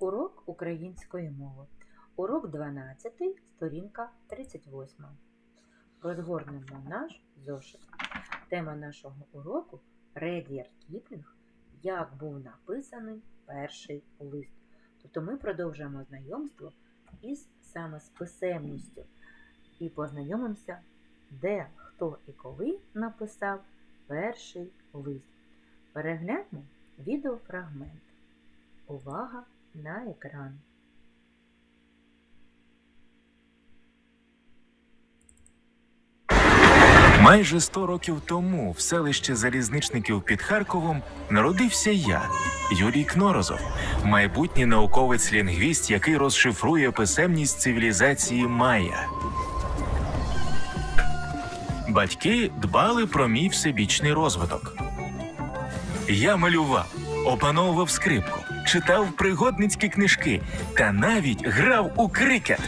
Урок української мови. Урок 12, сторінка 38. Розгорнемо наш зошит. Тема нашого уроку Редіар Кіплінг. Як був написаний перший лист. Тобто ми продовжуємо знайомство із саме з писемністю і познайомимося, де, хто і коли написав перший лист. Перегляньмо відеофрагмент. Увага на екран. Майже 100 років тому в селищі залізничників під Харковом народився я, Юрій Кнорозов, майбутній науковець-лінгвіст, який розшифрує писемність цивілізації Майя. Батьки дбали про мій всебічний розвиток. Я малював, опановував скрипку, читав пригодницькі книжки та навіть грав у крикет.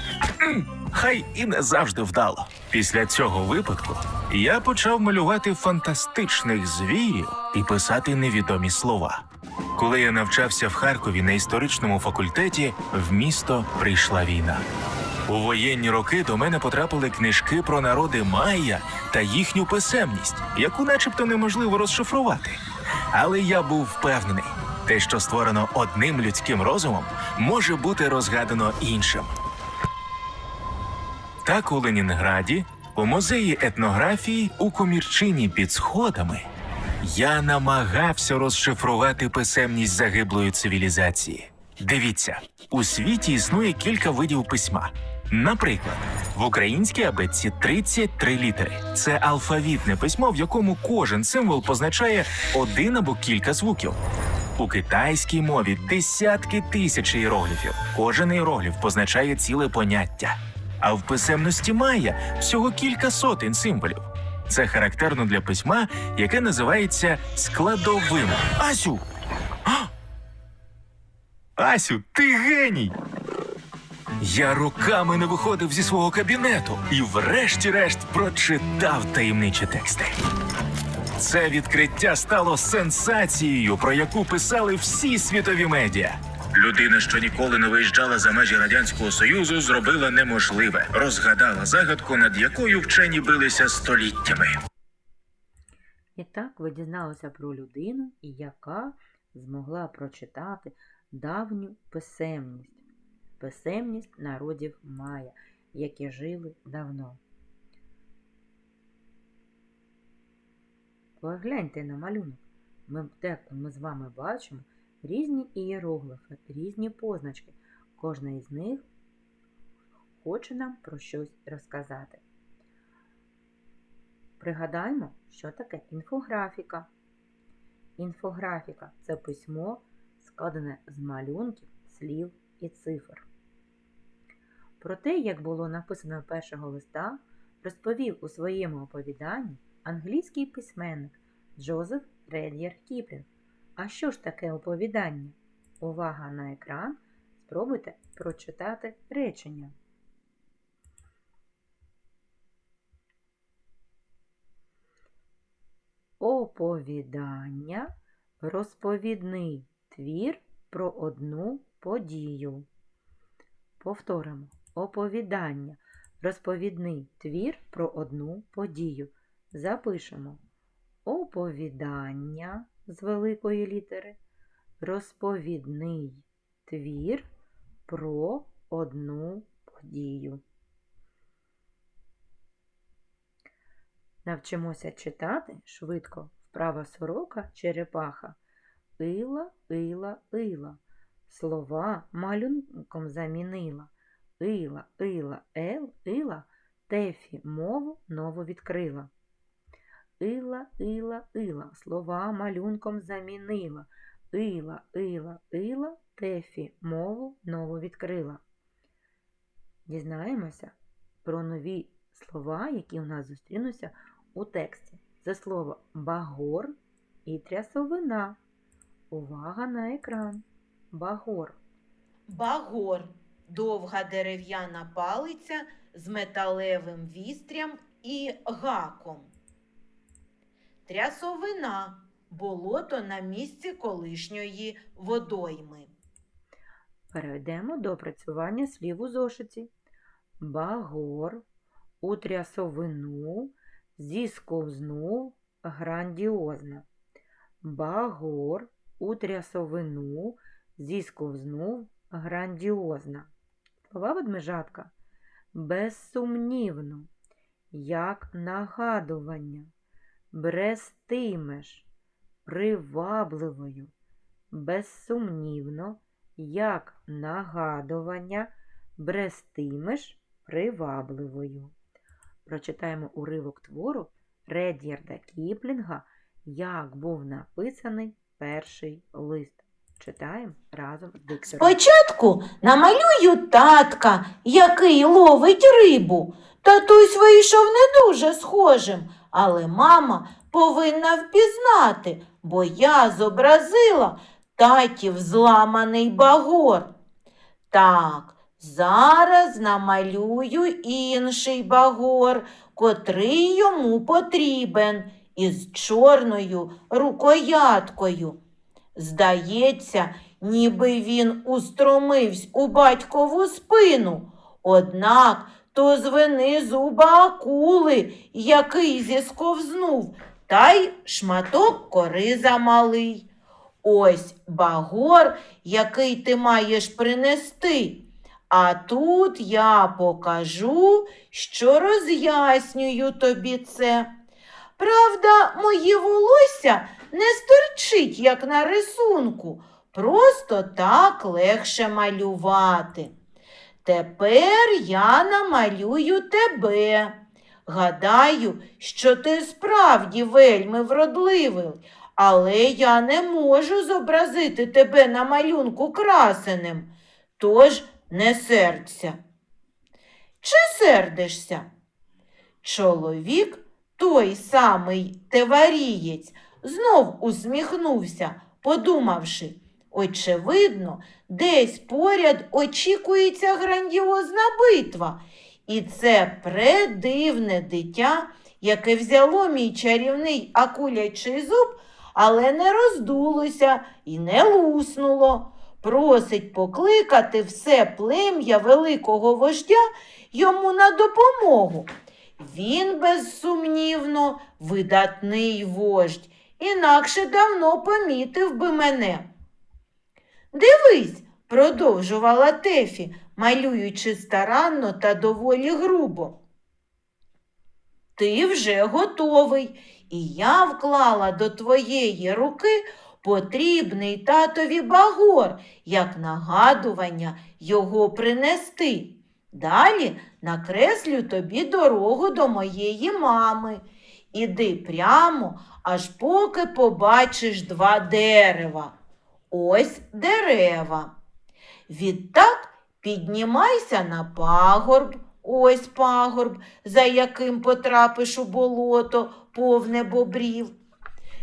Хай і не завжди вдало. Після цього випадку я почав малювати фантастичних звірів і писати невідомі слова. Коли я навчався в Харкові на історичному факультеті, в місто прийшла війна. У воєнні роки до мене потрапили книжки про народи Майя та їхню писемність, яку начебто неможливо розшифрувати. Але я був впевнений, те, що створено одним людським розумом, може бути розгадано іншим. Так у Ленінграді, у музеї етнографії у комірчині під сходами, я намагався розшифрувати писемність загиблої цивілізації. Дивіться, у світі існує кілька видів письма. Наприклад, в українській абетці 33 літери. Це алфавітне письмо, в якому кожен символ позначає один або кілька звуків. У китайській мові десятки тисяч іерогліфів. Кожен іерогліф позначає ціле поняття. А в писемності Майя всього кілька сотень символів. Це характерно для письма, яке називається складовим. Асю! Асю, ти геній! Я роками не виходив зі свого кабінету і, врешті-решт, прочитав таємничі тексти. Це відкриття стало сенсацією, про яку писали всі світові медіа. Людина, що ніколи не виїжджала за межі радянського союзу, зробила неможливе, розгадала загадку, над якою вчені билися століттями. І так ви дізналися про людину, яка змогла прочитати давню писемність, писемність народів Майя, які жили давно. Погляньте на малюнок. Ми, де ми з вами бачимо різні ієроглифи, різні позначки. Кожна із них хоче нам про щось розказати. Пригадаймо, що таке інфографіка. Інфографіка це письмо, складене з малюнків, слів і цифр. Про те, як було написано першого листа, розповів у своєму оповіданні англійський письменник Джозеф Ред'єр Кіплінг. А що ж таке оповідання? Увага на екран. Спробуйте прочитати речення. Оповідання розповідний твір про одну подію. Повторимо. Оповідання розповідний твір про одну подію. Запишемо оповідання з великої літери, розповідний твір про одну подію. Навчимося читати швидко вправа сорока черепаха. Ила, ила, ила. Слова малюнком замінила. Ила, ила, ел, ила, тефі мову нову відкрила. Ила, ила, ила, слова малюнком замінила. Ила, ила, ила, тефі мову нову відкрила. Дізнаємося про нові слова, які у нас зустрінуться у тексті. Це слово багор і трясовина. Увага на екран. Багор. Багор довга дерев'яна палиця з металевим вістрям і гаком. Трясовина болото на місці колишньої водойми. Перейдемо до опрацювання слів у зошиті. Багор, утрясовину, зісковзнув, грандіозно. Багор, утрясовину, зісковзнув, грандіозно. Слова ведмежатка. Безсумнівно, як нагадування, брестимеш, привабливою, безсумнівно, як нагадування, брестимеш привабливою. Прочитаємо уривок твору Ред'ярда Кіплінга Як був написаний перший лист. Читаємо разом з диктором. Спочатку намалюю татка, який ловить рибу. Татусь вийшов не дуже схожим, але мама повинна впізнати, бо я зобразила татів зламаний багор. Так, зараз намалюю інший багор, котрий йому потрібен, із чорною рукояткою. Здається, ніби він устромився у батькову спину. Однак то з вини зуба акули, який зісковзнув, та й шматок кори замалий. Ось багор, який ти маєш принести. А тут я покажу, що роз'яснюю тобі це. Правда, моє волосся не стирчить, як на рисунку, просто так легше малювати. Тепер я намалюю тебе. Гадаю, що ти справді вельми вродливий, але я не можу зобразити тебе на малюнку красеним, тож не сердься. Чи сердишся? Чоловік, той самий теварієць, знов усміхнувся, подумавши, очевидно, десь поряд очікується грандіозна битва, і це предивне дитя, яке взяло мій чарівний акулячий зуб, але не роздулося і не луснуло. Просить покликати все плем'я великого вождя йому на допомогу. Він, безсумнівно, видатний вождь, інакше давно помітив би мене. Дивись, продовжувала Тефі, малюючи старанно та доволі грубо. Ти вже готовий, і я вклала до твоєї руки потрібний татові багор, як нагадування його принести. Далі накреслю тобі дорогу до моєї мами. Іди прямо, аж поки побачиш два дерева. Ось дерева. Відтак піднімайся на пагорб, ось пагорб, за яким потрапиш у болото, повне бобрів.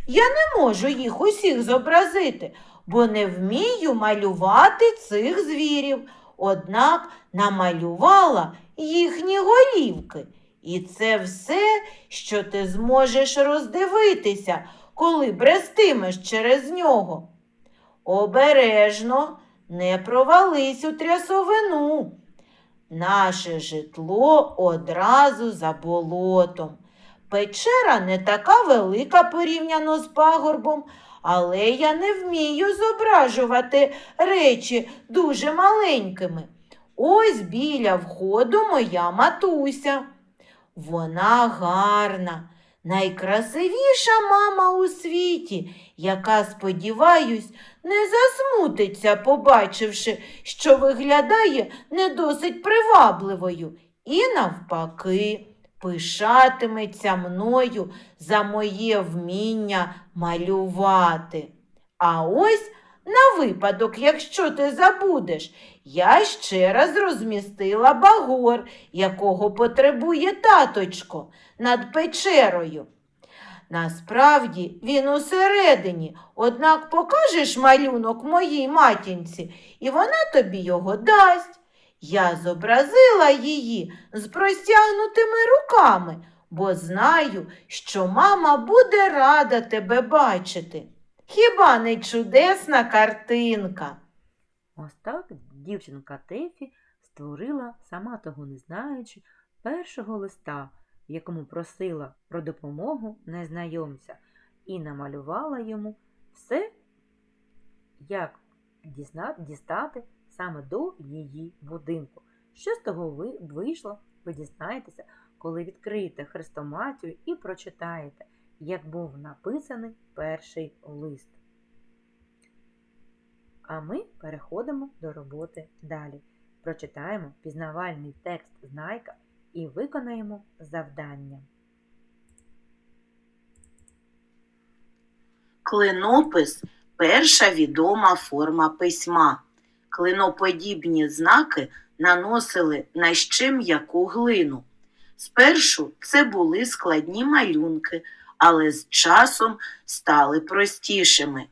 Я не можу їх усіх зобразити, бо не вмію малювати цих звірів. Однак намалювала їхні голівки. І це все, що ти зможеш роздивитися, коли брестимеш через нього. Обережно не провались у трясовину. Наше житло одразу за болотом. Печера не така велика порівняно з пагорбом, але я не вмію зображувати речі дуже маленькими. Ось біля входу моя матуся. Вона гарна, найкрасивіша мама у світі, яка, сподіваюсь, не засмутиться, побачивши, що виглядає не досить привабливою, і навпаки, пишатиметься мною за моє вміння малювати. А ось на випадок, якщо ти забудеш, я ще раз розмістила багор, якого потребує таточко над печерою. Насправді він усередині, однак покажеш малюнок моїй матінці, і вона тобі його дасть. Я зобразила її з простягнутими руками, бо знаю, що мама буде рада тебе бачити. Хіба не чудесна картинка? Ось так дівчинка Тефі створила, сама того не знаючи, першого листа, якому просила про допомогу незнайомця, і намалювала йому все, як дістати саме до її будинку. Що з того ви вийшло, ви дізнаєтеся, коли відкриєте хрестоматію і прочитаєте, як був написаний перший лист. А ми переходимо до роботи далі. Прочитаємо пізнавальний текст знайка і виконаємо завдання. Клинопис перша відома форма письма. Клиноподібні знаки наносили на ще м'яку глину. Спершу це були складні малюнки, але з часом стали простішими.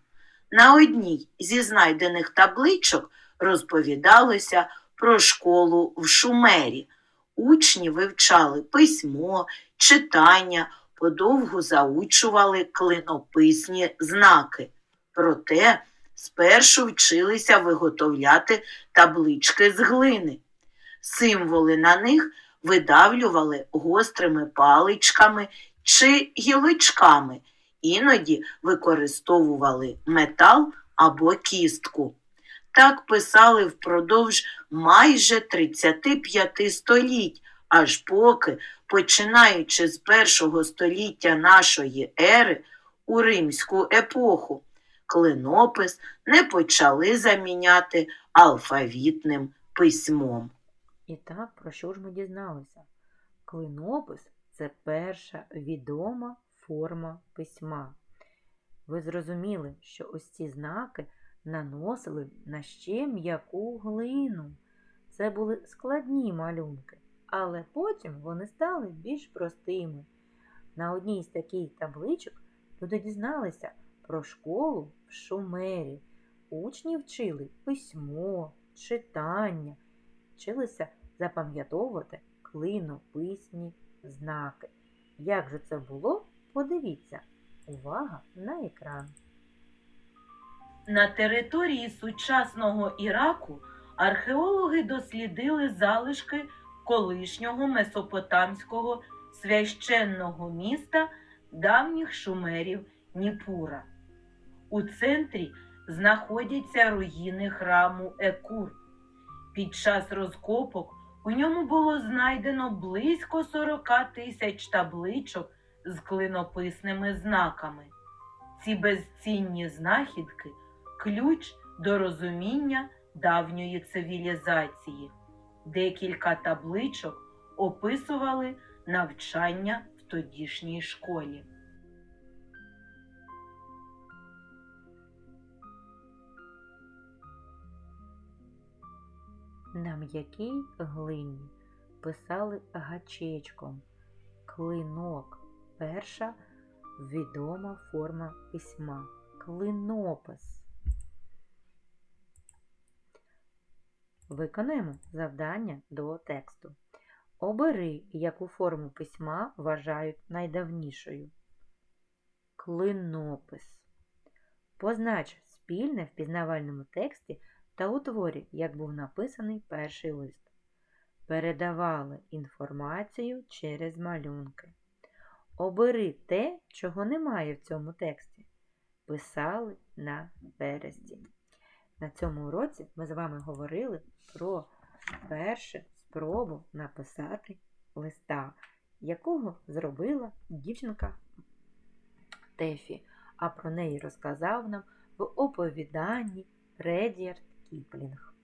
На одній зі знайдених табличок розповідалося про школу в Шумері. Учні вивчали письмо, читання, подовгу заучували клинописні знаки. Проте спершу вчилися виготовляти таблички з глини. Символи на них видавлювали гострими паличками чи гілочками, іноді використовували метал або кістку. Так писали впродовж майже 35 століть, аж поки, починаючи з першого століття нашої ери у римську епоху, клинопис не почали заміняти алфавітним письмом. І так, про що ж ми дізналися? Клинопис це перша відома форма письма. Ви зрозуміли, що ось ці знаки наносили на ще м'яку глину. Це були складні малюнки, але потім вони стали більш простими. На одній з таких табличок люди дізналися про школу в Шумері. Учні вчили письмо, читання, вчилися запам'ятовувати клинописні знаки. Як же це було? Подивіться. Увага на екран. На території сучасного Іраку археологи дослідили залишки колишнього месопотамського священного міста давніх шумерів Ніпура. У центрі знаходяться руїни храму Екур. Під час розкопок у ньому було знайдено близько 40 тисяч табличок з клинописними знаками. Ці безцінні знахідки ключ до розуміння давньої цивілізації. Декілька табличок описували навчання в тодішній школі. На м'якій глині писали гачечком. Клинок перша відома форма письма. Клинопис. Виконуємо завдання до тексту. Обери, яку форму письма вважають найдавнішою. Клинопис. Познач спільне в пізнавальному тексті та у творі, як був написаний перший лист. Передавали інформацію через малюнки. Обери те, чого немає в цьому тексті. Писали на березі. На цьому уроці ми з вами говорили про першу спробу написати листа, якого зробила дівчинка Тефі, а про неї розказав нам в оповіданні Редіард Кіплінг.